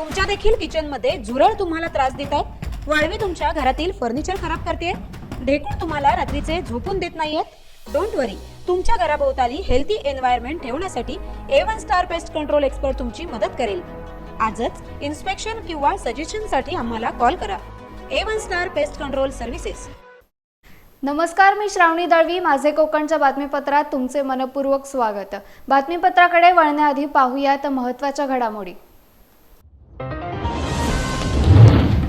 तुमच्या देखील किचनमध्ये झुरळ तुम्हाला त्रास देत आहेत. वाळवी तुमच्या घरातील फर्निचर खराब करते ढेकूळ तुम्हाला रात्रीचे झोपून देत नाहीयेत. डोंट वरी तुमच्या घराभोवताली हेल्थी एन्व्हायरमेंट ठेवण्यासाठी A one star pest control expert तुमची मदत करेल. आजच इन्स्पेक्शन किंवा सजेशनसाठी आम्हाला कॉल करा. A one star pest control services नमस्कार मी श्रावणी दळवी. माझे कोकणच्या बातमीपत्रात तुमचे मनपूर्वक स्वागत. बातमीपत्राकडे वळण्याआधी पाहूयात महत्त्वाच्या घडामोडी.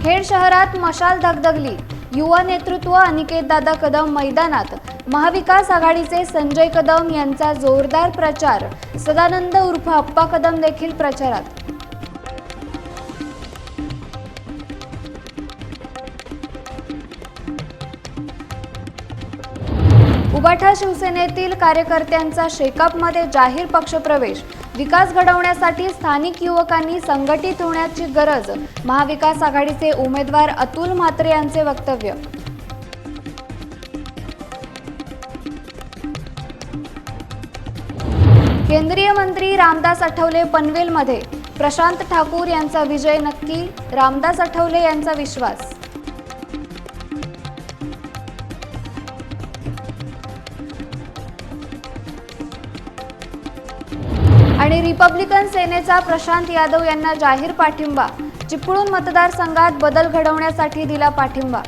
खेड शहरात मशाल दगदगली युवा नेतृत्व अनिकेत दादा कदम मैदानात. महाविकास आघाडीचे संजय कदम यांचा जोरदार प्रचार. सदानंद उर्फ अप्पा कदम देखील प्रचारात. उबाठा शिवसेनेतील कार्यकर्त्यांचा शेकापमध्ये जाहीर पक्षप्रवेश. विकास घडवण्यासाठी स्थानिक युवकांनी संघटित होण्याची गरज महाविकास आघाडीचे उमेदवार अतुल म्हात्रे यांचे वक्तव्य. केंद्रीय मंत्री रामदास आठवले पनवेलमध्ये. प्रशांत ठाकूर यांचा विजय नक्की रामदास आठवले यांचा विश्वास. आणि रिपब्लिकन सेनेचा प्रशांत यादव यांना जाहीर पाठिंबा. चिपळूण मतदारसंघात बदल घडवण्यासाठी दिला पाठिंबा.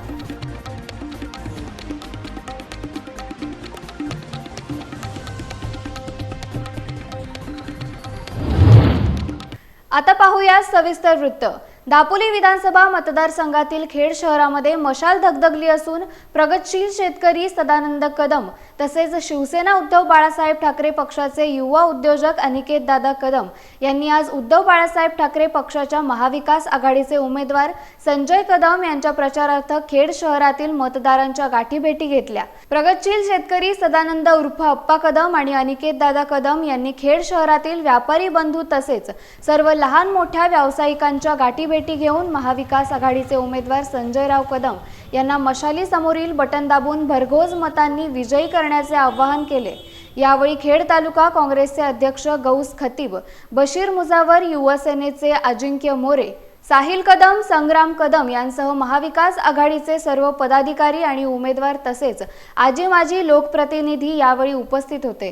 आता पाहूया सविस्तर वृत्त. दापोली विधानसभा मतदारसंघातील खेड शहरामध्ये मशाल धगधगली असून प्रगतशील शेतकरी सदानंद कदम तसेच शिवसेना उद्धव बाळासाहेब ठाकरे पक्षाचे युवा उद्योजक अनिकेत दादा कदम यांनी आज उद्धव बाळासाहेब ठाकरे पक्षाच्या महाविकास आघाडीचे उमेदवार संजय कदम यांच्या प्रचारार्थ खेड शहरातील मतदारांच्या गाठीभेटी घेतल्या. प्रगतशील शेतकरी सदानंद उर्फ अप्पा कदम आणि अनिकेत दादा कदम यांनी खेड शहरातील व्यापारी बंधू तसेच सर्व लहान मोठ्या व्यावसायिकांच्या गाठीभेटी घेऊन महाविकास आघाडीचे उमेदवार संजयराव कदम यांना मशाली समोरील बटन दाबून भरघोस मतांनी विजयी करण्याचे आवाहन केले. यावेळी खेड तालुका काँग्रेसचे अध्यक्ष गौस खतीब बशीर मुजावर युवासेनेचे अजिंक्य मोरे साहिल कदम संग्राम कदम यांसह महाविकास आघाडीचे सर्व पदाधिकारी आणि उमेदवार तसेच आजी माजी लोकप्रतिनिधी यावेळी उपस्थित होते.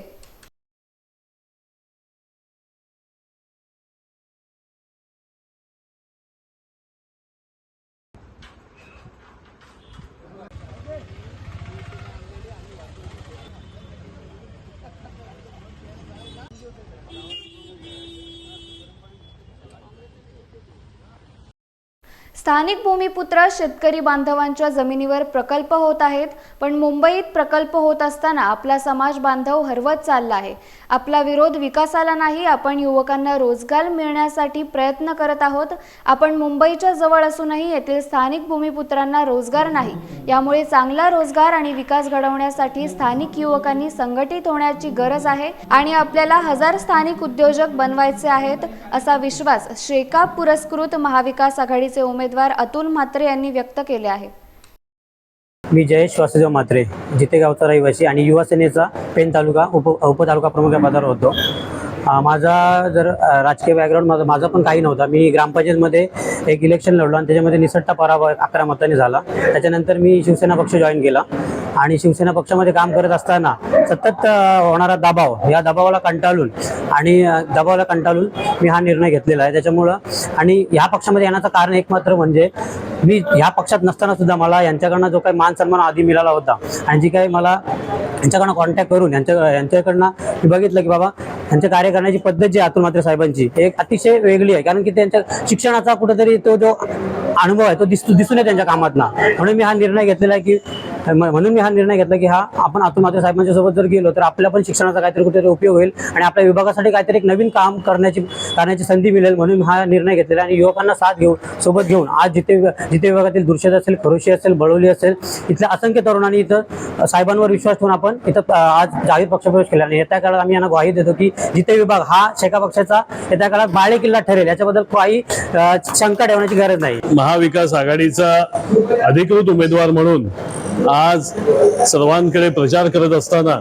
स्थानिक भूमिपुत्र शेतकरी बांधवांच्या जमिनीवर प्रकल्प होत आहेत पण मुंबईत प्रकल्प होत असताना आपला समाज बांधव हरवत चालला आहे. आपला विरोध विकासाला नाही आपण युवकांना रोजगार मिळण्यासाठी प्रयत्न करत आहोत. आपण मुंबईच्या जवळ असूनही येथील स्थानिक भूमिपुत्रांना रोजगार नाही. यामुळे चांगला रोजगार आणि विकास घडवण्यासाठी स्थानिक युवकांनी संघटित होण्याची गरज आहे आणि आपल्याला हजार स्थानिक उद्योजक बनवायचे आहेत असा विश्वास शेकाप पुरस्कृत महाविकास आघाडीचे उमेदवार अतुल म्हात्रे यांनी व्यक्त केले आहे. मी जयेश वासुदेव म्हात्रे जिथे गावचा रहिवासी आणि युवा सेनेचा पेन तालुका उप उपतालुका प्रमुख पदावर होतो. माझा जर राजकीय बॅकग्राऊंड माझा माझा पण काही नव्हता. मी ग्रामपंचायतमध्ये एक इलेक्शन लढलो आणि त्याच्यामध्ये निसट्टा पराभव अकरा मतांनी झाला. त्याच्यानंतर मी शिवसेना पक्ष जॉईन केला. आणि शिवसेना पक्षामध्ये काम करत असताना सतत होणारा दबाव या दबावाला कंटाळून आणि दबावाला कंटाळून मी हा निर्णय घेतलेला आहे. त्याच्यामुळं आणि ह्या पक्षामध्ये येण्याचं कारण एकमात्र म्हणजे मी ह्या पक्षात नसताना सुद्धा मला यांच्याकडनं जो काही मान सन्मान आधी मिळाला होता आणि जी काही मला यांच्याकडनं कॉन्टॅक्ट करून यांच्या यांच्याकडनं मी बघितलं की बाबा यांचे कार्य करण्याची पद्धत जी आहे अतुल साहेबांची एक अतिशय वेगळी आहे. कारण की त्यांच्या शिक्षणाचा कुठेतरी तो जो अनुभव आहे तो दिसतो दिसून आहे त्यांच्या कामातला म्हणून मी हा निर्णय घेतलेला आहे की म्हणून मी हा निर्णय घेतला की हा आपण आता मात्र साहेबांच्या सोबत जर गेलो तर आपल्या पण शिक्षणाचा काहीतरी कुठेतरी उपयोग होईल आणि आपल्या विभागासाठी काहीतरी एक नवीन काम करण्याची करण्याची संधी मिळेल म्हणून हा निर्णय घेतलेला आणि युवकांना साथ घेऊन सोबत घेऊन आज जिथे जिथे विभागातील दृश्यत असेल खरोशी असेल बळवली असेल इथल्या असंख्य तरुणांनी इथं साहेबांवर विश्वास ठेवून आपण इथं आज जाहीर पक्षप्रवेश केला आणि येत्या काळात आम्ही यांना ग्वाही देतो की जिथे विभाग हा शेका पक्षाचा येत्या काळात बाळे किल्ला ठरेल याच्याबद्दल काही शंका ठेवण्याची गरज नाही. महाविकास आघाडीचा अधिकृत उमेदवार म्हणून आज सर्वांकडे प्रचार करत असताना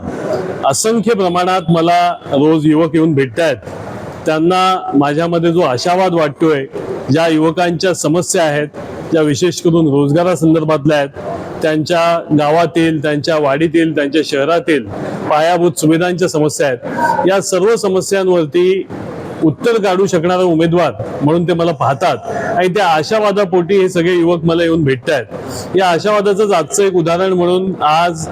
असंख्य प्रमाणात मला रोज युवक येऊन भेटत आहेत त्यांना माझ्यामध्ये जो आशावाद वाटतोय ज्या युवकांच्या समस्या आहेत ज्या विशेष करून रोजगारासंदर्भातल्या आहेत त्यांच्या गावातील त्यांच्या वाडीतील त्यांच्या शहरातील पायाभूत सुविधांच्या समस्या आहेत. या सर्व समस्यांवरती उत्तर काढू शकणारा उमेदवार म्हणून ते मला पाहतात. आणि त्या आशावादापोटी हे सगळे युवक मला येऊन भेटत आहेत या आशावादाचंच आजचं एक उदाहरण म्हणून आज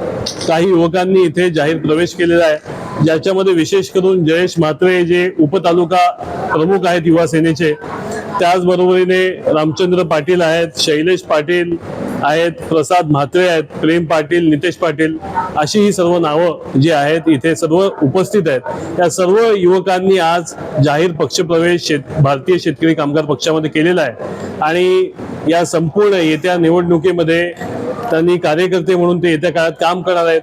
काही युवकांनी इथे जाहीर प्रवेश केलेला आहे. ज्याच्यामध्ये विशेष करून जयेश म्हात्रे जे उपतालुका प्रमुख आहेत युवा सेनेचे त्याचबरोबरीने रामचंद्र पाटील आहेत शैलेश पाटील आहेत प्रसाद म्हात्रे आहेत प्रेम पाटील नितेश पाटील अशी ही सर्व नावं जी आहेत इथे सर्व उपस्थित आहेत. या सर्व युवकांनी आज जाहीर पक्षप्रवेश शेत भारतीय शेतकरी कामगार पक्षामध्ये केलेला आहे. आणि या संपूर्ण येत्या निवडणुकीमध्ये त्यांनी कार्यकर्ते म्हणून ते येत्या काळात काम करणार आहेत.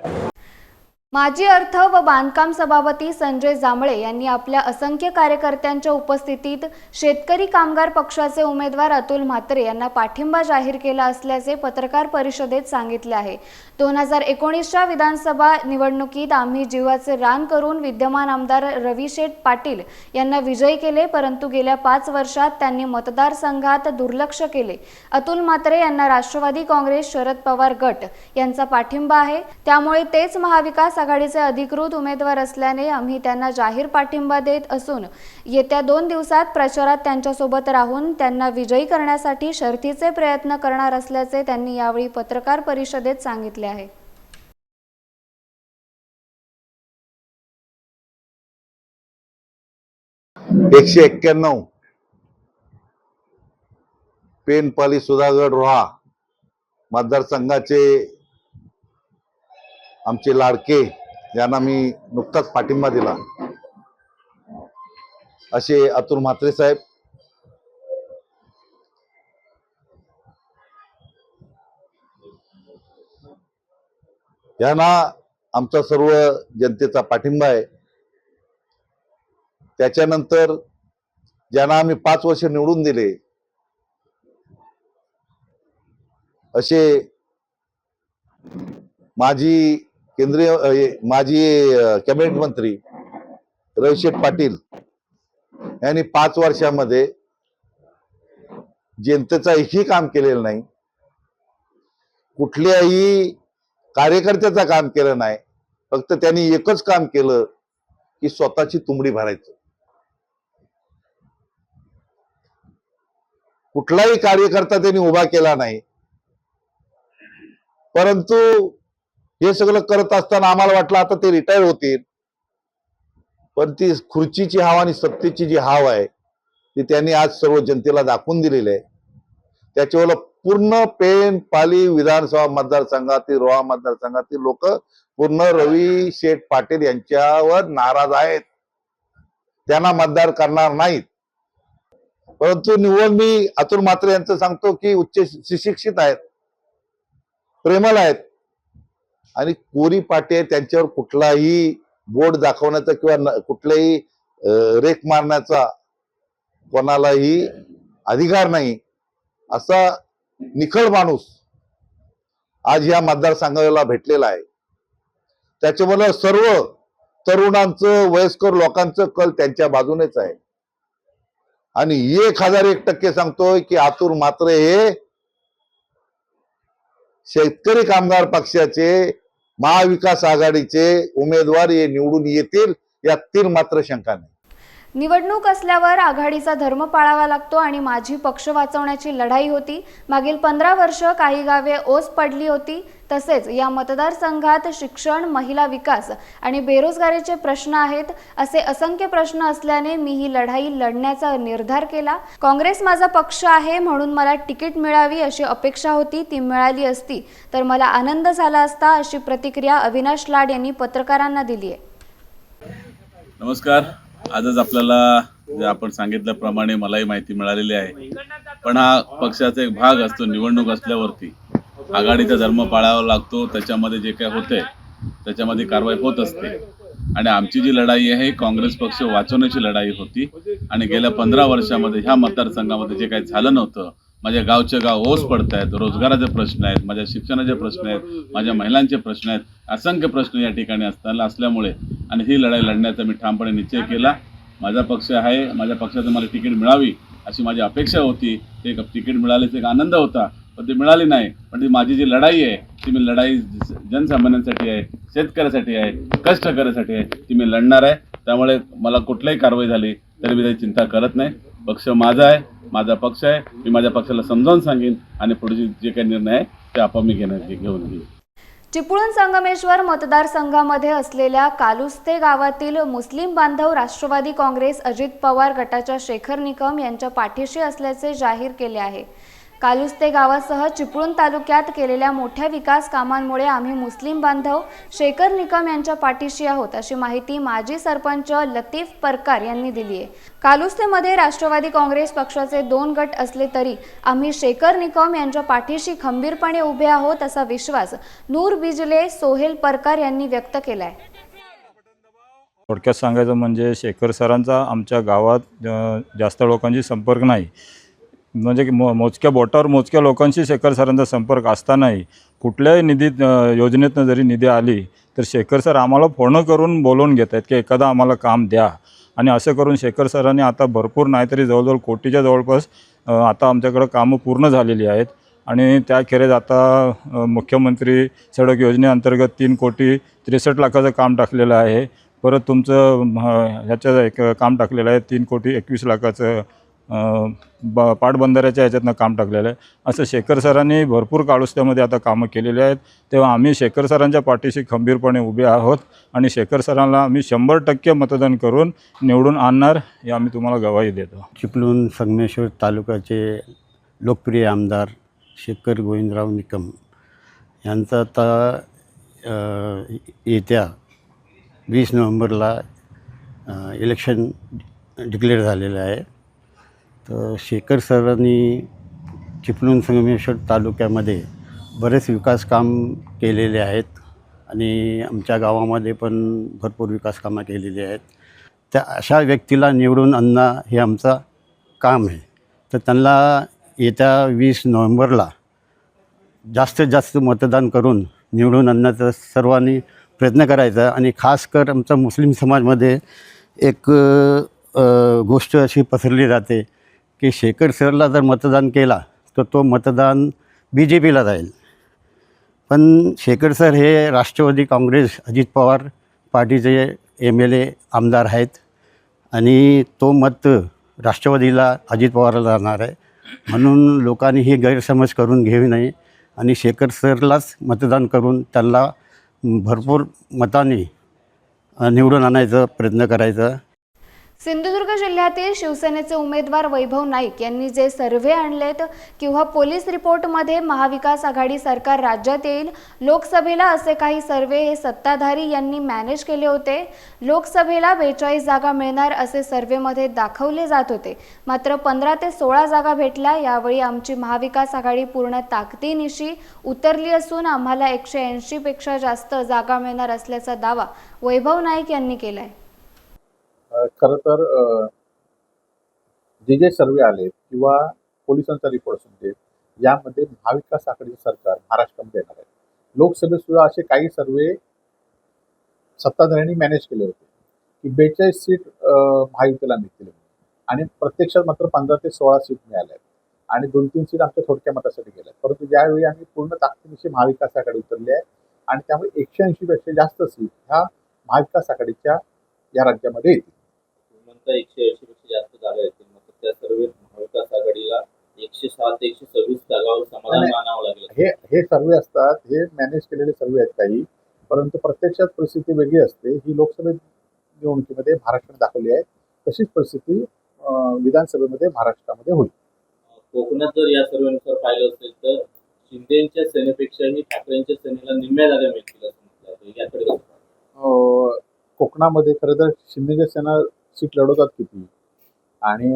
माजी अर्थ व बांधकाम सभापती संजय जांभळे यांनी आपल्या असंख्य कार्यकर्त्यांच्या उपस्थितीत शेतकरी कामगार पक्षाचे उमेदवार अतुल म्हात्रे यांना पाठिंबा जाहीर केला असल्याचे पत्रकार परिषदेत सांगितले आहे. दोन हजार एकोणीसच्या विधानसभा निवडणुकीत आम्ही जीवाचे रान करून विद्यमान आमदार रविशेठ पाटील यांना विजयी केले परंतु गेल्या पाच वर्षात त्यांनी मतदारसंघात दुर्लक्ष केले. अतुल म्हात्रे यांना राष्ट्रवादी काँग्रेस शरद पवार गट यांचा पाठिंबा आहे. त्यामुळे तेच महाविकास आघाडीचे अधिकृत उमेदवार असल्याने आम्ही त्यांना जाहीर पाठिंबा देत असून येत्या दोन दिवसात प्रचारात त्यांच्यासोबत राहून त्यांना विजयी करण्यासाठी शर्थीचे प्रयत्न करणार असल्याचे त्यांनी यावेळी पत्रकार परिषदेत सांगितले आहे. एकशे एक्क्याण्णव. पेनपाली सुधागड रोहा मतदारसंघाचे आमचे लाडके यांना मी नुकताच पाठिंबा दिला. असे अतुल म्हात्रे साहेब. यांना आमचा सर्व जनतेचा पाठिंबा आहे. त्याच्यानंतर ज्यांना आम्ही पाच वर्ष निवडून दिले असे माझी केंद्रीय माजी कॅबिनेट मंत्री रविशेठ पाटील यांनी पाच वर्षामध्ये जनतेचा एकही काम केलेलं नाही. कुठल्याही कार्यकर्त्याचं काम केलं नाही. फक्त त्यांनी एकच काम केलं की स्वतःची तुंबडी भरायचं. कुठलाही कार्यकर्ता त्यांनी उभा केला नाही. परंतु हे सगळं करत असताना आम्हाला वाटलं आता ते रिटायर होतील. पण ती खुर्चीची हाव आणि सत्तेची जी हाव आहे ती त्यांनी आज सर्व जनतेला दाखवून दिलेली आहे. त्याच्यावर पूर्ण पेन पाली विधानसभा मतदारसंघातील रोहा मतदारसंघातील लोक पूर्ण रवी शेठ पाटील यांच्यावर नाराज आहेत. त्यांना मतदार करणार नाहीत. परंतु निव्वळ मी अतुल मात्रे यांचं सांगतो की उच्च सुशिक्षित आहेत प्रेमल आहेत. आणि कोरी पाटे त्यांच्यावर कुठलाही बोर्ड दाखवण्याचा किंवा कुठलाही रेख मारण्याचा कोणालाही अधिकार नाही. असा निखळ माणूस आज या मतदारसंघाला भेटलेला आहे. त्याच्यामुळे सर्व तरुणांचं वयस्कर लोकांचं कल त्यांच्या बाजूनेच आहे. आणि एक हजार एक टक्के सांगतोय की आतुर मात्रे हे शेतकरी कामगार पक्षाचे महाविकास आघाडीचे उमेदवार हे निवडून येतील यात तीन मात्र शंका नाही. निवडणूक असल्यावर आघाडीचा धर्म पाळावा लागतो आणि माझी पक्ष वाचवण्याची लढाई होती. मागील पंधरा वर्ष काही गावे ओस पडली होती. तसेच या मतदारसंघात शिक्षण महिला विकास आणि बेरोजगारीचे प्रश्न आहेत असे असंख्य प्रश्न असल्याने मी ही लढाई लढण्याचा निर्धार केला. काँग्रेस माझा पक्ष आहे म्हणून मला तिकीट मिळावी अशी अपेक्षा होती ती मिळाली असती. तर मला आनंद झाला असता अशी प्रतिक्रिया अविनाश लाड यांनी पत्रकारांना दिली आहे. नमस्कार. आजच आपल्याला जे आपण सांगितल्याप्रमाणे मलाही माहिती मिळालेली आहे. पण हा पक्षाचा एक भाग असतो निवडणूक असल्यावरती. आघाडीचा धर्म पाळावा लागतो त्याच्यामध्ये जे काय होतंय त्याच्यामध्ये कारवाई होत असते. आणि आमची जी लढाई आहे काँग्रेस पक्ष वाचवण्याची लढाई होती. आणि गेल्या पंधरा वर्षामध्ये ह्या मतदारसंघामध्ये जे काही झालं नव्हतं माझ्या गावचे गाव ओस पडत आहेत रोजगाराचे प्रश्न आहेत माझ्या शिक्षणाचे प्रश्न आहेत माझ्या महिलांचे प्रश्न आहेत असंख्य प्रश्न या ठिकाणी असताना असल्यामुळे आणि ही लढाई लढण्याचा मी ठामपणे निश्चय केला. माझा पक्ष आहे माझ्या पक्षाचं मला तिकीट मिळावी अशी माझी अपेक्षा होती. ते एक तिकीट मिळाल्याचा एक आनंद होता. पण ते मिळाली नाही. पण ती माझी जी लढाई आहे ती मी लढाई जनसामान्यांसाठी आहे शेतकऱ्यासाठी आहे कष्टकऱ्यासाठी आहे ती मी लढणार आहे. त्यामुळे मला कुठल्याही कारवाई झाली तरी मी त्याची चिंता करत नाही. पक्ष माझा आहे माझा पक्ष आहे. मी माझ्या पक्षाला समजावून सांगेन आणि पुढचे जे काही निर्णय आहे ते आपण मी घेण्यात घेऊन घेईन. चिपळूण संगमेश्वर मतदारसंघामध्ये असलेल्या कालुस्ते गावातील मुस्लिम बांधव राष्ट्रवादी काँग्रेस अजित पवार गटाच्या शेखर निकम यांच्या पाठीशी असल्याचे जाहीर केले आहे. कालुस्ते गावासह चिपळूण तालुक्यात केलेल्या मोठ्या विकास कामांमुळे आम्ही मुस्लिम बांधव शेखर निकम यांच्या पाठीशी आहोत अशी माहिती माजी सरपंच लतीफ परकार यांनी दिली आहे. कालुस्तेमध्ये राष्ट्रवादी काँग्रेस पक्षाचे दोन गट असले तरी आम्ही शेखर निकम यांच्या पाठीशी खंबीरपणे उभे आहोत असा विश्वास नूर बिजले सोहेल परकार यांनी व्यक्त केला आहे थोडक्यात सांगायचं म्हणजे शेखर सरांचा आमच्या गावात जास्त लोकांशी संपर्क नाही. म्हणजे मो मोजक्या बोटावर मोजक्या लोकांशी शेखर सरांचा संपर्क असतानाही कुठल्याही निधीत योजनेतनं जरी निधी आली तर शेखर सर आम्हाला फोनं करून बोलवून घेत आहेत की एखादा आम्हाला काम द्या. आणि असं करून शेखर सरांनी आता भरपूर नाही तरी जवळजवळ कोटीच्या जवळपास आता आमच्याकडं कामं पूर्ण झालेली आहेत. आणि त्याखेरीज आता मुख्यमंत्री सडक योजनेअंतर्गत तीन कोटी त्रेसष्ट लाखाचं काम टाकलेलं आहे. परत तुमचं म, ह्याचं एक काम टाकलेलं आहे तीन कोटी एकवीस लाखाचं ब पाटबंधाऱ्याच्या ह्याच्यातनं काम टाकलेलं आहे. असं शेखर सरांनी भरपूर काळुस्त्यामध्ये आता कामं केलेली आहेत. तेव्हा आम्ही शेखर सरांच्या पाठीशी खंबीरपणे उभे आहोत आणि शेखर सरांना आम्ही शंभर टक्के मतदान करून निवडून आणणार हे आम्ही तुम्हाला गवाही देतो. चिपळूण संगमेश्वर तालुक्याचे लोकप्रिय आमदार शेखर गोविंदराव निकम यांचा आता येत्या वीस नोव्हेंबरला इलेक्शन डिक्लेअर झालेलं आहे. तर शेखर सरांनी चिपळूण संगमेश्वर तालुक्यामध्ये बरेच विकास काम केलेले आहेत आणि आमच्या गावामध्ये पण भरपूर विकास कामं केलेली आहेत. त्या अशा व्यक्तीला निवडून आणणं हे आमचं काम आहे. तर त्यांना येत्या वीस नोव्हेंबरला जास्तीत जास्त मतदान करून निवडून आणण्याचा सर्वांनी प्रयत्न करायचा आणि खास कर आमचा मुस्लिम समाजमध्ये एक गोष्ट अशी पसरली जाते की शेखर सरला जर मतदान केला तर तो मतदान बी जे पीला जाईल. पण शेखर सर हे राष्ट्रवादी काँग्रेस अजित पवार पार्टीचे एम एल ए आमदार आहेत आणि तो मत राष्ट्रवादीला अजित पवारला जाणार आहे. म्हणून लोकांनी ही गैरसमज करून घेऊ नये आणि शेखर सरलाच मतदान करून त्यांना भरपूर मताने निवडून आणायचा प्रयत्न करायचा. सिंधुदुर्ग जिल्ह्यातील शिवसेनेचे उमेदवार वैभव नाईक यांनी जे सर्व्हे आणलेत किंवा पोलीस रिपोर्टमध्ये महाविकास आघाडी सरकार राज्यात येईल लोकसभेला असे काही सर्व्हे हे सत्ताधारी यांनी मॅनेज केले होते. लोकसभेला बेचाळीस जागा मिळणार असे सर्व्हेमध्ये दाखवले जात होते. मात्र पंधरा ते सोळा जागा भेटल्या यावेळी आमची महाविकास आघाडी पूर्ण ताकदीनिशी उतरली असून आम्हाला एकशे ऐंशीपेक्षा जास्त जागा मिळणार असल्याचा दावा वैभव नाईक यांनी केला आहे खरं तर जे जे सर्वे आले किंवा पोलिसांचा रिपोर्ट असून दे यामध्ये महाविकास आघाडीचे सरकार महाराष्ट्रामध्ये येणार आहे. लोकसभेत सुद्धा असे काही सर्वे सत्ताधाऱ्यांनी मॅनेज केले होते की बेचाळीस सीट महायुतीला मिळतील आणि प्रत्यक्षात मात्र पंधरा ते सोळा सीट मिळाल्या आणि दोन तीन सीट आमच्या थोडक्या मतासाठी गेल्या आहेत. परंतु ज्यावेळी आम्ही पूर्ण ताकदीनिशी महाविकास आघाडी उतरली आहे आणि त्यामुळे एकशे ऐंशी पेक्षा जास्त सीट ह्या महाविकास आघाडीच्या या राज्यामध्ये येतील. एकशे ऐंशी पेक्षा जास्त जागा येतील. मग त्या सर्व महाविकास आघाडीला एकशे सात ते एकशे सव्वीस जागावर समाधान. मानावं लागेल. हे हे सर्वे असतात हे मॅनेज केलेले सर्वे आहेत काही. परंतु प्रत्यक्षात परिस्थिती वेगळी असते. ही लोकसभेत निवडणुकीमध्ये महाराष्ट्राने दाखवली आहे. तशीच परिस्थिती विधानसभेमध्ये महाराष्ट्रामध्ये होईल. कोकणात जर या सर्वेनुसार पाहिलं असेल तर शिंदेच्या सेनेपेक्षाही ठाकरेंच्या सेनेला निम्म्या जागा मिळतील असं म्हटलं जातं. याकडे कोकणामध्ये खरं तर शिंदेच्या सेना सीट लढवतात किती? आणि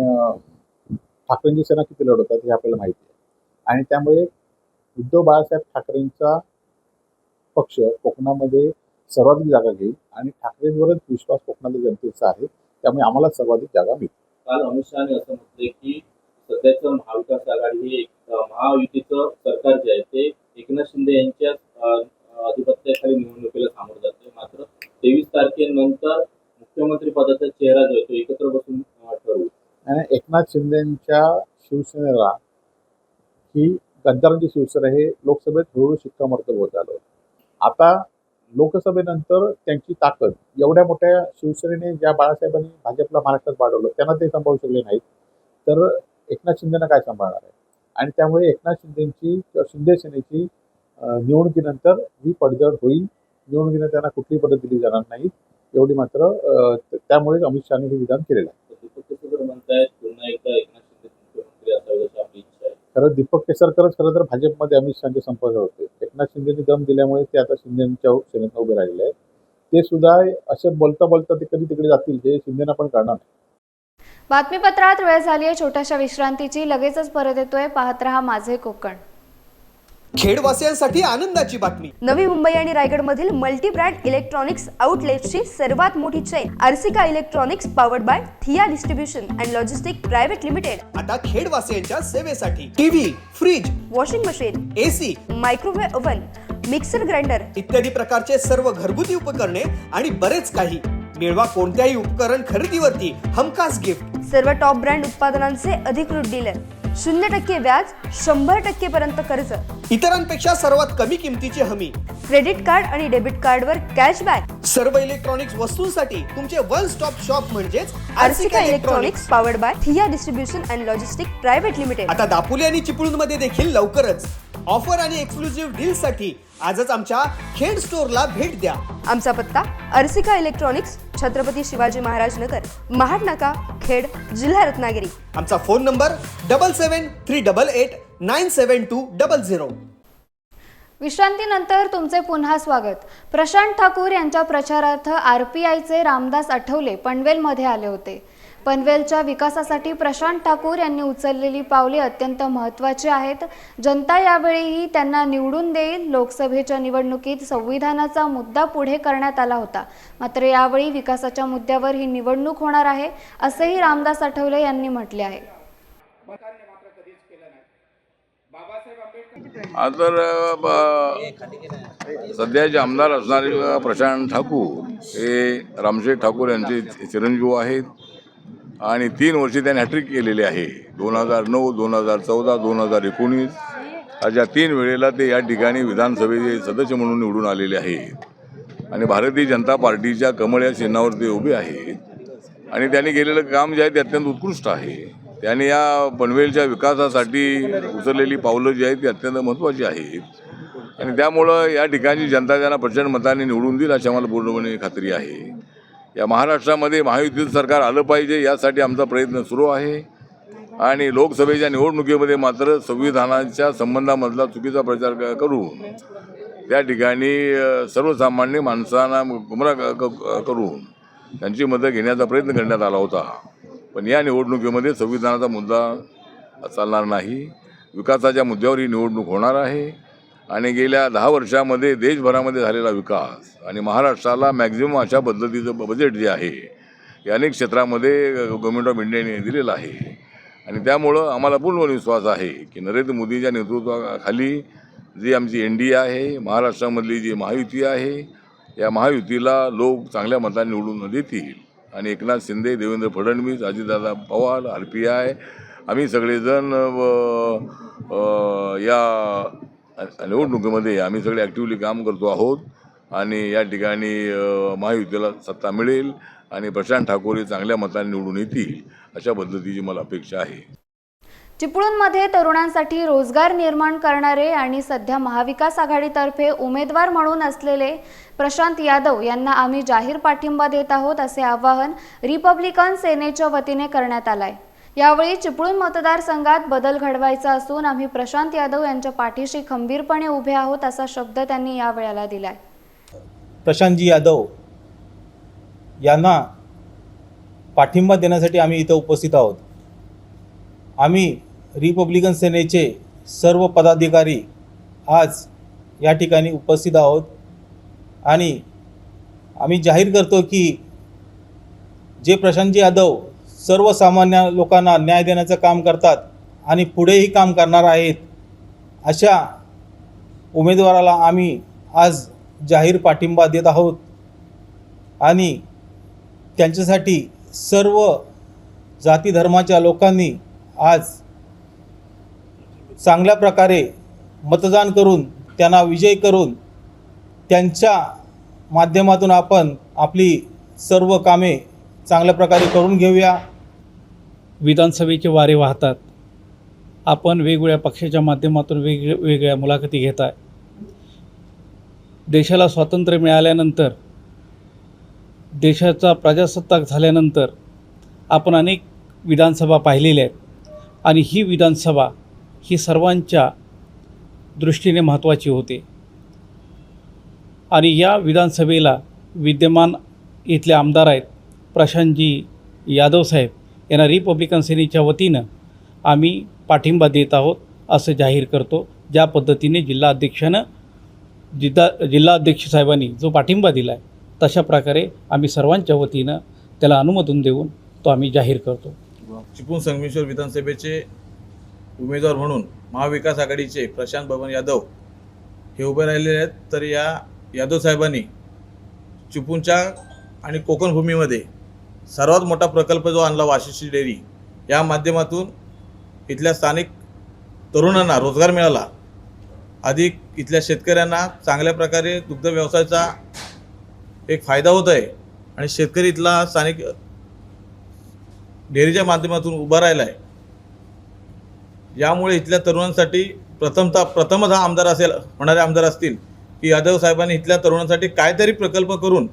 ठाकरेंची सेना किती लढवतात हे आपल्याला माहिती आहे. आणि त्यामुळे उद्धव बाळासाहेब ठाकरेंचा पक्ष कोकणामध्ये सर्वाधिक जागा घेईल आणि ठाकरेंवरच विश्वास कोकणातील जनतेचा आहे. त्यामुळे आम्हाला सर्वाधिक जागा मिळतील काल अमित शहाने असं म्हटले की सध्याचं महाविकास आघाडी हे एक महायुतीचं सरकार जे आहे ते एकनाथ शिंदे यांच्या अं, अधिपत्याखाली निवडणुकीला सामोरं जाते मात्र तेवीस तारखेनंतर मुख्यमंत्री पदाचा चेहरा जो आहे तो एकत्र बसून ठरवू. आणि एकनाथ शिंदेच्या शिवसेनेला ही गद्दारांची शिवसेना हे लोकसभेत हळूहळू शिक्कामोर्तब होत आलं आता लोकसभेनंतर त्यांची ताकद एवढ्या मोठ्या शिवसेनेने ज्या बाळासाहेबांनी भाजपला महाराष्ट्रात वाढवलं त्यांना ते सांभाळू शकले नाहीत. तर एकनाथ शिंदेना काय सांभाळणार आहे? आणि त्यामुळे एकनाथ शिंदेची किंवा शिंदे सेनेची निवडणुकीनंतर ही पडझड होईल. निवडणुकीनंतर त्यांना कुठलीही पद्धत दिली जाणार नाही. एवढी मात्र त्यामुळेच अमित शहाने हे विधान केलेलं आहे. दीपक केसरकर म्हणतायत पुन्हा एकदा एकनाथ शिंदे मुख्यमंत्री असावे अशी आपली इच्छा आहे. खरं दीपक केसरकरच खरं तर भाजपमध्ये अमित शहाचे संपर्क होते. एकनाथ शिंदेनी दम दिल्यामुळे ते आता शिंदेच्या सेनेत उभे राहिले आहेत. ते सुद्धा असे बोलता बोलता ते कधी तिकडे जातील हे शिंदेना पण कळणार नाही. बातमीपत्रात वेळ झाली आहे छोट्याशा विश्रांतीची. लगेचच परत येतोय. पाहत रहा माझे कोकण. खेडवासियांसाठी आनंदाची बातमी. नवी मुंबई आणि रायगड मधील मल्टी ब्रँड इलेक्ट्रॉनिक्स आउटलेटची सर्वात मोठी chain Arsika electronics powered by Thia distribution and logistic private limited आता खेडवासियांच्या सेवेसाठी TV fridge washing machine AC microwave oven mixer grinder इत्यादी प्रकारचे सर्व घरगुती उपकरणे आणि बरेच काही. मिळवा कोणत्याही उपकरण खरेदीवरती हमखास गिफ्ट सर्व टॉप ब्रँड उत्पादनांचे अधिकृत डीलर शून्य टक्के व्याज शंभर टक्के पर्यंत कर्ज. इतरांपेक्षा सर्वात कमी किमतीची हमी. क्रेडिट कार्ड आणि डेबिट कार्डवर कॅशबॅक. सर्व इलेक्ट्रॉनिक्स वस्तूंसाठी तुमचे वन स्टॉप शॉप म्हणजेच Arsika electronics. Powered by Thia distribution and logistic private limited आता दापोली आणि चिपळूणमध्ये देखील लवकरच. ऑफर आणि एक्सक्लुझिव्ह डील साठी आजच आमच्या खेड स्टोअरला भेट द्या. आमचा पत्ता अर्सिका इलेक्ट्रॉनिक्स छत्रपती शिवाजी महाराज नगर महाड नाका खेड जिल्हा रत्नागिरी. आमचा phone number double seven three double eight nine seven two double zero. विश्रांतीनंतर तुमचे पुन्हा स्वागत. प्रशांत ठाकूर यांच्या प्रचारार्थ आर पी आयचे रामदास आठवले पनवेलमध्ये आले होते. पनवेलच्या विकासासाठी प्रशांत ठाकूर यांनी उचललेली पावले अत्यंत महत्त्वाची आहेत. जनता यावेळीही त्यांना निवडून देईल. लोकसभेच्या निवडणुकीत संविधानाचा मुद्दा पुढे करण्यात आला होता. मात्र यावेळी विकासाच्या मुद्द्यावर ही निवडणूक होणार आहे असेही रामदास आठवले यांनी म्हटले आहे. आज तर सध्याचे आमदार असणारे प्रशांत ठाकूर हे रामशेठ ठाकूर यांचे चिरंजीव आहेत. आणि तीन वर्षे त्यांनी हॅट्रिक केलेली आहे. दोन हजार नऊ दोन हजार चौदा दोन हजार एकोणीस अशा तीन वेळेला ते या ठिकाणी विधानसभेचे सदस्य म्हणून निवडून आलेले आहेत. आणि भारतीय जनता पार्टीच्या कमळ या चिन्हावर ते उभे आहेत. आणि त्यांनी केलेलं काम जे आहे ते अत्यंत उत्कृष्ट आहे. त्याने या पनवेलच्या विकासासाठी उचललेली पावलं जी आहेत ती अत्यंत महत्त्वाची आहेत. आणि त्यामुळं या ठिकाणी जनता त्यांना प्रचंड मताने निवडून देईल अशी आम्हाला पूर्णपणे खात्री आहे. या महाराष्ट्रामध्ये महायुतीचं सरकार आलं पाहिजे यासाठी आमचा प्रयत्न सुरू आहे. आणि लोकसभेच्या निवडणुकीमध्ये मात्र संविधानाच्या संबंधामधला चुकीचा प्रचार क- करून त्या ठिकाणी सर्वसामान्य माणसांना गुमरा क- करून त्यांची मदत घेण्याचा प्रयत्न करण्यात आला होता. पण या निवडणुकीमध्ये संविधानाचा मुद्दा चालणार नाही. विकासाच्या मुद्द्यावर ही निवडणूक होणार आहे. आणि गेल्या दहा वर्षामध्ये देशभरामध्ये झालेला विकास आणि महाराष्ट्राला मॅक्झिमम अशा पद्धतीचं बजेट जे आहे हे अनेक क्षेत्रामध्ये गव्हर्मेंट ऑफ इंडियाने दिलेलं आहे. आणि त्यामुळं आम्हाला पूर्ण विश्वास आहे की नरेंद्र मोदीच्या नेतृत्वाखाली जी आमची एन डी आहे महाराष्ट्रामधली जी महायुती आहे या महायुतीला लोक चांगल्या मताने निवडून देतील. आणि Eknath Shinde Devendra Fadnavis Ajitdada Pawar R P I आम्ही सगळेजण व या निवडणुकीमध्ये आम्ही सगळे ॲक्टिव्हली काम करतो आहोत. आणि या ठिकाणी महायुतीला सत्ता मिळेल आणि प्रशांत ठाकूर हे चांगल्या मताने निवडून येतील अशा पद्धतीची मला अपेक्षा आहे. चिपळूणमध्ये तरुणांसाठी रोजगार निर्माण करणारे आणि सध्या महाविकास आघाडीतर्फे उमेदवार म्हणून असलेले प्रशांत यादव यांना आम्ही जाहीर पाठिंबा देत आहोत असे आवाहन रिपब्लिकन सेनेच्या वतीने करण्यात आलं आहे यावेळी चिपळूण मतदारसंघात बदल घडवायचा असून आम्ही प्रशांत यादव यांच्या पाठीशी खंबीरपणे उभे आहोत असा शब्द त्यांनी यावेळेला दिलाय. प्रशांतजी यादव यांना पाठिंबा देण्यासाठी आम्ही इथं उपस्थित आहोत. आम्ही रिपब्लिकन सेनेचे सर्व पदाधिकारी आज या ठिकाणी उपस्थित आहोत आणि आम्ही जाहीर करतो की जे प्रशांतजी यादव सर्वसामान्य लोकांना न्याय देण्याचं काम करतात आणि पुढेही काम करणार आहेत अशा उमेदवाराला आम्ही आज जाहीर पाठिंबा देत आहोत. आणि त्यांच्यासाठी सर्व जाती धर्माच्या लोकांनी आज चांगल्या प्रकारे मतदान करून त्यांना विजय करून त्यांच्या माध्यमातून आपण आपली सर्व कामे चांगल्या प्रकारे करून घेऊया. विधानसभेचे वारे वाहतात. आपण वेगवेगळ्या पक्षाच्या माध्यमातून वेगळ्या वेगळ्या मुलाखती घेत आहे देशाला स्वातंत्र्य मिळाल्यानंतर देशाचा प्रजासत्ताक झाल्यानंतर आपण अनेक विधानसभा पाहिलेल्या आहेत. आणि ही विधानसभा ही सर्वांच्या दृष्टीने महत्त्वाची होते. आणि या विधानसभेला विद्यमान इथले आमदार आहेत प्रशांतजी यादव साहेब यांना रिपब्लिकन सेनेच्या वतीनं आम्ही पाठिंबा देत आहोत असं जाहीर करतो. ज्या पद्धतीने जिल्हा अध्यक्षानं जिल्हा जिल्हा अध्यक्ष साहेबांनी जो पाठिंबा दिला आहे तशा प्रकारे आम्ही सर्वांच्या वतीनं त्याला अनुमोदन देऊन तो आम्ही जाहीर करतो. चिपळूण संगमेश्वर विधानसभेचे उमेदवार म्हणून महाविकास आघाडीचे प्रशांत बबन यादव हे उभे राहिलेले आहेत. तर या यादव साहेबांनी चिपळूणच्या आणि कोकण भूमीमध्ये सर्वात मोठा प्रकल्प जो आणला वाशिष्ठी डेअरी या माध्यमातून इथल्या स्थानिक तरुणांना रोजगार मिळाला. अधिक इथल्या शेतकऱ्यांना चांगल्या प्रकारे दुग्ध व्यवसायाचा एक फायदा होत आहे आणि शेतकरी इथला स्थानिक डेअरीच्या माध्यमातून उभा राहिला आहे यामुळे इथल्या तरुणांसाठी प्रथमतः प्रथमच हा आमदार असेल होणारे आमदार असतील की यादव साहेबांनी इथल्या तरुणांसाठी काहीतरी प्रकल्प करून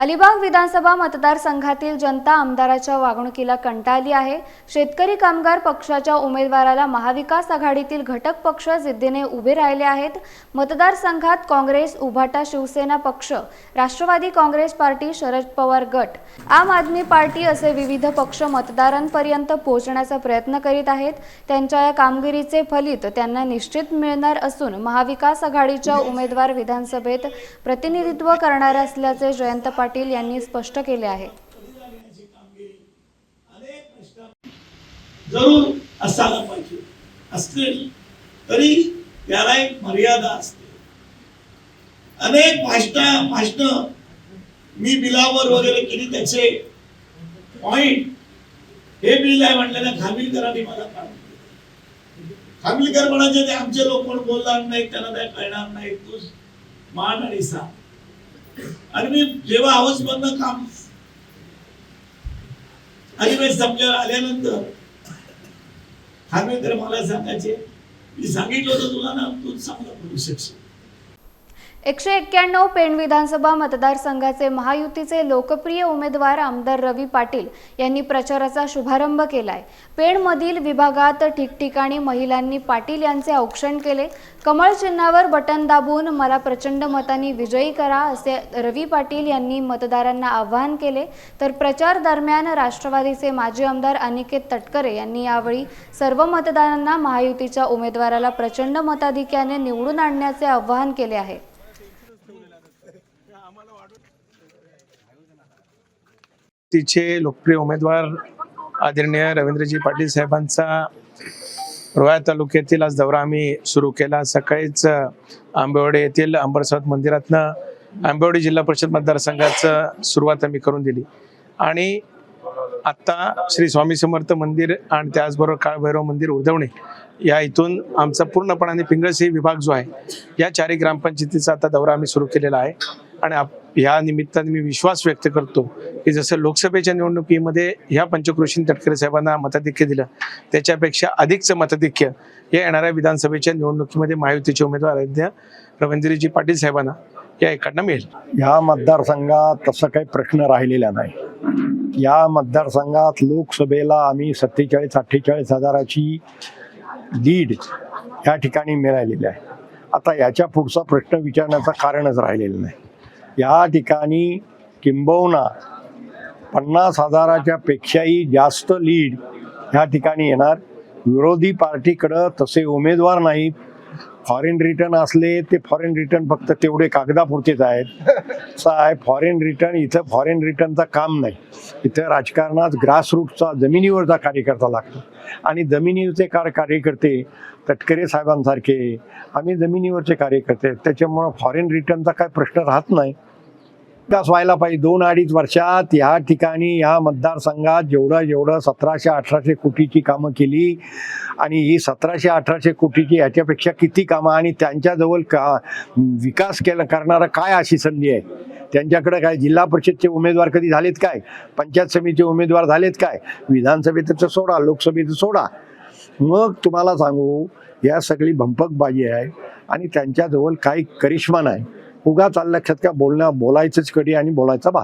अलिबाग विधानसभा मतदारसंघातील जनता आमदाराच्या वागणुकीला कंटाळली आहे. शेतकरी कामगार पक्षाच्या उमेदवाराला महाविकास आघाडीतील घटक पक्ष जिद्दीने उभे राहिले आहेत. मतदारसंघात काँग्रेस उभाटा शिवसेना पक्ष राष्ट्रवादी काँग्रेस पार्टी शरद पवार गट. आम आदमी पार्टी असे विविध पक्ष मतदारांपर्यंत पोहोचण्याचा प्रयत्न करीत आहेत. त्यांच्या या कामगिरीचे फलित त्यांना निश्चित मिळणार असून महाविकास आघाडीच्या उमेदवार विधानसभेत प्रतिनिधित्व करणार असल्याचे जयंत पाटील पाटील यांनी स्पष्ट केले आहे. जरूर असायला पाहिजे. असतील तरी त्याला एक मर्यादा असते. अनेक भाषण भाषण मी बिलावर वगैरे केली त्याचे पॉइंट हे बिल आहे म्हणलेल्या खामिलकरांनी मला काढून खामिलकर म्हणायचे ते आमचे लोक कोण बोलणार नाही त्यांना काय कळणार नाही तूच मान आणि सांग आणि मी जेव्हा आवाज बंद काम आणि संपल्यावर आल्यानंतर खानवेकर मला सांगायचे मी सांगितलं होतं तुला ना तू चांगलं बोलू शकशील एकशे एक्क्याण्णव पेण विधानसभा मतदारसंघाचे महायुतीचे लोकप्रिय उमेदवार आमदार रवी पाटील यांनी प्रचाराचा शुभारंभ केलाय. पेणमधील विभागात ठिकठिकाणी महिलांनी पाटील यांचे औक्षण केले. कमळ चिन्हावर बटन दाबून मला प्रचंड मतांनी विजयी करा असे रवी पाटील यांनी मतदारांना आवाहन केले. तर प्रचार दरम्यान राष्ट्रवादीचे माजी आमदार अनिकेत तटकरे यांनी यावेळी सर्व मतदारांना महायुतीच्या उमेदवाराला प्रचंड मताधिक्याने निवडून आणण्याचे आवाहन केले आहे. तिचे लोकप्रिय उमेदवार आदरणीय रवींद्रजी पाटील साहेबांचा रोया तालुक्यातील आज दौरा आम्ही सुरू केला. सकाळीच आंबेवाडी येथील अंबरसाद मंदिरातनं आंबेवाडी जिल्हा परिषद मतदारसंघाचं सुरुवात आम्ही करून दिली. आणि आत्ता श्री स्वामी समर्थ मंदिर आणि त्याचबरोबर काळभैरव मंदिर उर्दवणे या इथून आमचा पूर्णपणाने पिंगळसी विभाग जो आहे या चारही ग्रामपंचायतीचा आता दौरा आम्ही सुरू केलेला आहे. आणि आप ह्या निमित्ताने मी विश्वास व्यक्त करतो की जसं लोकसभेच्या निवडणुकीमध्ये ह्या पंचकृषी तटकरे साहेबांना मताधिक्य दिलं त्याच्यापेक्षा अधिकचं मताधिक्य या येणाऱ्या विधानसभेच्या निवडणुकीमध्ये महायुतीचे उमेदवार आराध्य रवींद्रजी पाटील साहेबांना या एकांना मिळेल. या मतदारसंघात तसं काही प्रश्न राहिलेला नाही. या मतदारसंघात लोकसभेला आम्ही सत्तेचाळीस अठ्ठेचाळीस हजाराची लीड या ठिकाणी मिळालेली आहे. आता याच्या पुढचा प्रश्न विचारण्याचं कारणच राहिलेलं नाही. या ठिकाणी किंबहुना पन्नास हजाराच्या पेक्षाही जास्त लीड ह्या ठिकाणी येणार. विरोधी पार्टीकडं तसे उमेदवार नाहीत. फॉरेन रिटर्न असले ते फॉरेन रिटर्न फक्त तेवढे कागदापुरतेच आहेत. असं आहे फॉरेन रिटर्न इथं फॉरेन रिटर्नचा काम नाही. इथं राजकारणात ग्रासरूटचा जमिनीवरचा कार्यकर्ता लागतो. आणि जमिनीवरचे कार कार्यकर्ते तटकरे साहेबांसारखे आम्ही जमिनीवरचे कार्यकर्ते आहेत. त्याच्यामुळं फॉरेन रिटर्नचा काय प्रश्न राहत नाही. विकास व्हायला पाहिजे. दोन अडीच वर्षात ह्या ठिकाणी या मतदारसंघात जेवढं जेवढं सतराशे अठराशे कोटीची कामं केली आणि ही सतराशे अठराशे कोटीची ह्याच्यापेक्षा किती कामं आणि त्यांच्याजवळ का विकास केला करणारा काय अशी संधी आहे? त्यांच्याकडे काय जिल्हा परिषदचे उमेदवार कधी झालेत काय? पंचायत समितीचे उमेदवार झालेत काय? विधानसभेचं सोडा लोकसभेचं सोडा. मग तुम्हाला सांगू या सगळी भंपकबाजी आहे आणि त्यांच्याजवळ काही करिश्मा नाही. उगा लक्षात का बोलणं बोलायचंच कधी आणि बोलायचा बा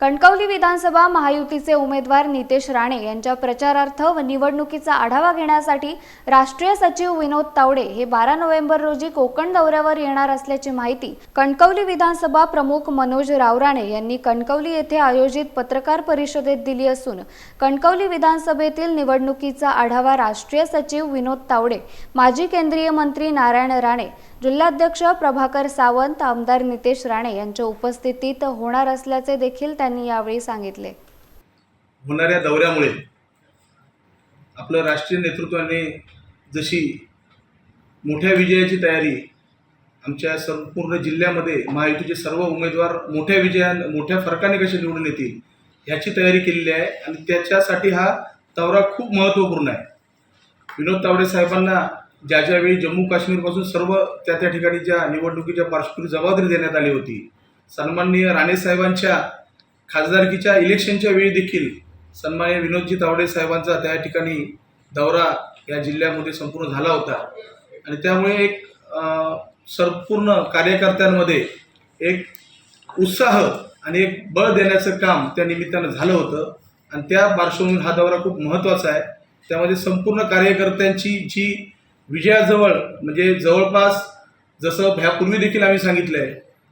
कणकवली विधानसभा महायुतीचे उमेदवार नितेश राणे यांच्या प्रचारार्थ व निवडणुकीचा आढावा घेण्यासाठी राष्ट्रीय सचिव विनोद तावडे हे बारा नोव्हेंबर रोजी कोकण दौऱ्यावर येणार असल्याची माहिती कणकवली विधानसभा प्रमुख मनोज रावराणे यांनी कणकवली येथे आयोजित पत्रकार परिषदेत दिली असून कणकवली विधानसभेतील निवडणुकीचा आढावा राष्ट्रीय सचिव विनोद तावडे माजी केंद्रीय मंत्री नारायण राणे जिल्हाध्यक्ष प्रभाकर सावंत आमदार नितेश राणे यांच्या उपस्थितीत होणार असल्याचे देखील त्यांनी यावेळी सांगितले. होणाऱ्या दौऱ्यामुळे आपलं राष्ट्रीय नेतृत्वाने जशी मोठ्या विजयाची तयारी आमच्या संपूर्ण जिल्ह्यामध्ये महायुतीचे सर्व उमेदवार मोठ्या विजया मोठ्या फरकाने कसे निवडून येतील ह्याची तयारी केलेली आहे आणि त्याच्यासाठी हा दौरा खूप महत्त्वपूर्ण आहे. विनोद तावडे साहेबांना ज्या ज्यावेळी जम्मू काश्मीरपासून सर्व त्या त्या ठिकाणी ज्या निवडणुकीच्या पार्श्वभूमी जबाबदारी देण्यात आली होती सन्माननीय राणे साहेबांच्या खासदारकीच्या इलेक्शनच्या वेळी देखील सन्माननीय विनोदजी तावडे साहेबांचा त्या ठिकाणी दौरा या जिल्ह्यामध्ये संपूर्ण झाला होता. आणि त्यामुळे एक संपूर्ण कार्यकर्त्यांमध्ये एक उत्साह आणि एक बळ देण्याचं काम त्या निमित्तानं झालं होतं. आणि त्या पार्श्वभूमीवर हा दौरा खूप महत्त्वाचा आहे. त्यामध्ये संपूर्ण कार्यकर्त्यांची जी विजयाजवळ म्हणजे जवळपास जसं ह्यापूर्वी देखील आम्ही सांगितलं आहे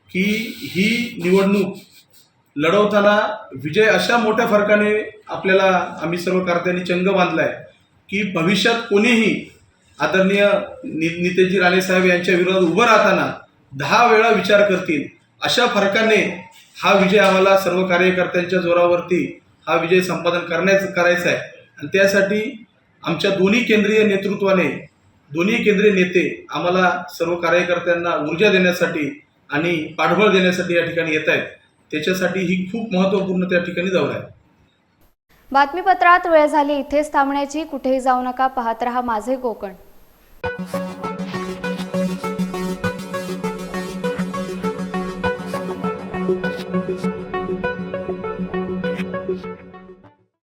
की ही निवडणूक लढवताना विजय अशा मोठ्या फरकाने आपल्याला आम्ही सर्व कार्यकर्त्यांनी चंग बांधला आहे की भविष्यात कोणीही आदरणीय नि नितेशजी राणेसाहेब यांच्या विरोधात उभं राहताना दहा वेळा विचार करतील. अशा फरकाने हा विजय आम्हाला सर्व कार्यकर्त्यांच्या जोरावरती हा विजय संपादन करण्याचं करायचा आहे. आणि त्यासाठी आमच्या दोन्ही केंद्रीय नेतृत्वाने दोन्ही केंद्रीय नेते आम्हाला सर्व कार्यकर्त्यांना ऊर्जा देण्यासाठी आणि पाठबळ देण्यासाठी या ठिकाणी येत आहेत. त्याच्यासाठी ही खूप महत्त्वपूर्ण त्या ठिकाणी दौरा आहे. बातमीपत्रात वेळ झाली इथेच थांबण्याची. कुठेही जाऊ नका पाहत रहा माझे कोकण